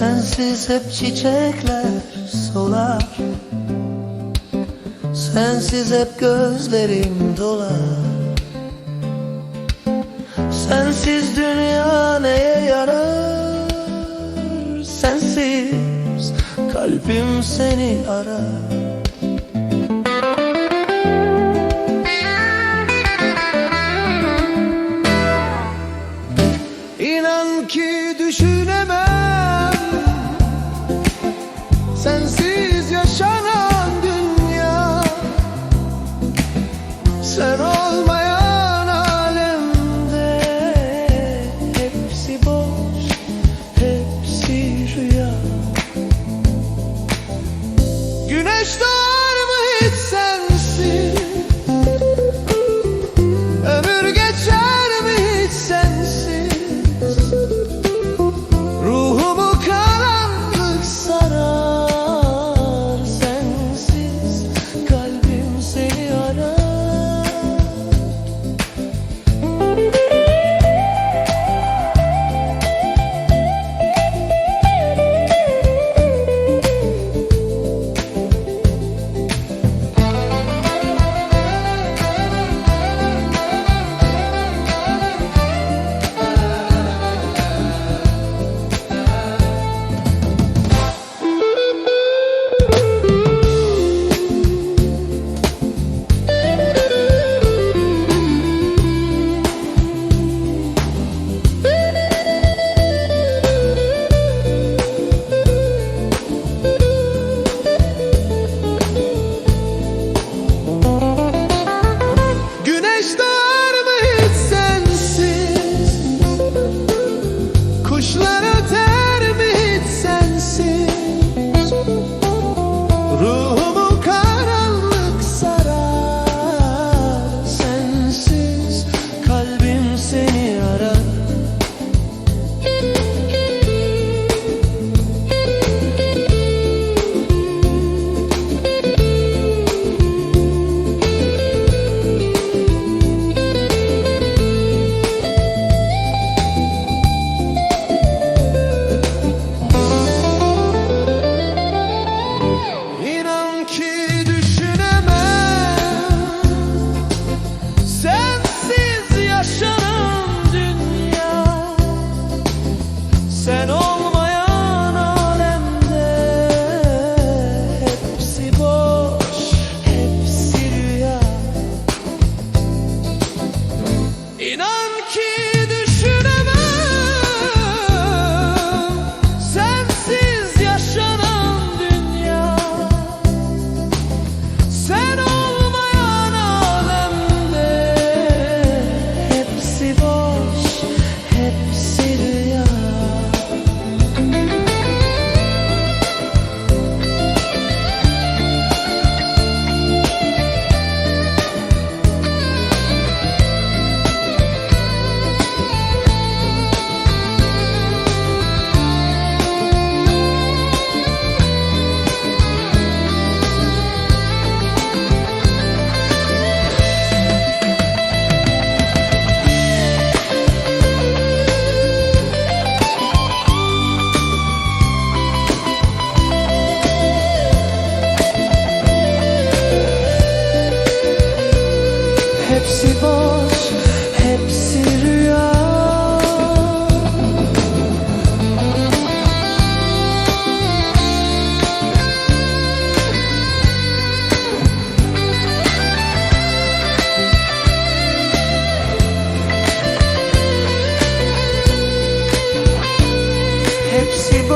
Sensiz hep çiçekler solar. Sensiz hep gözlerim dolar. Sensiz dünya neye yarar? Sensiz kalbim seni arar. İnan ki düşünemem Sen olmayan alemde Hepsi boş, hepsi rüya. Güneş doğar mı hiç sensiz gypsy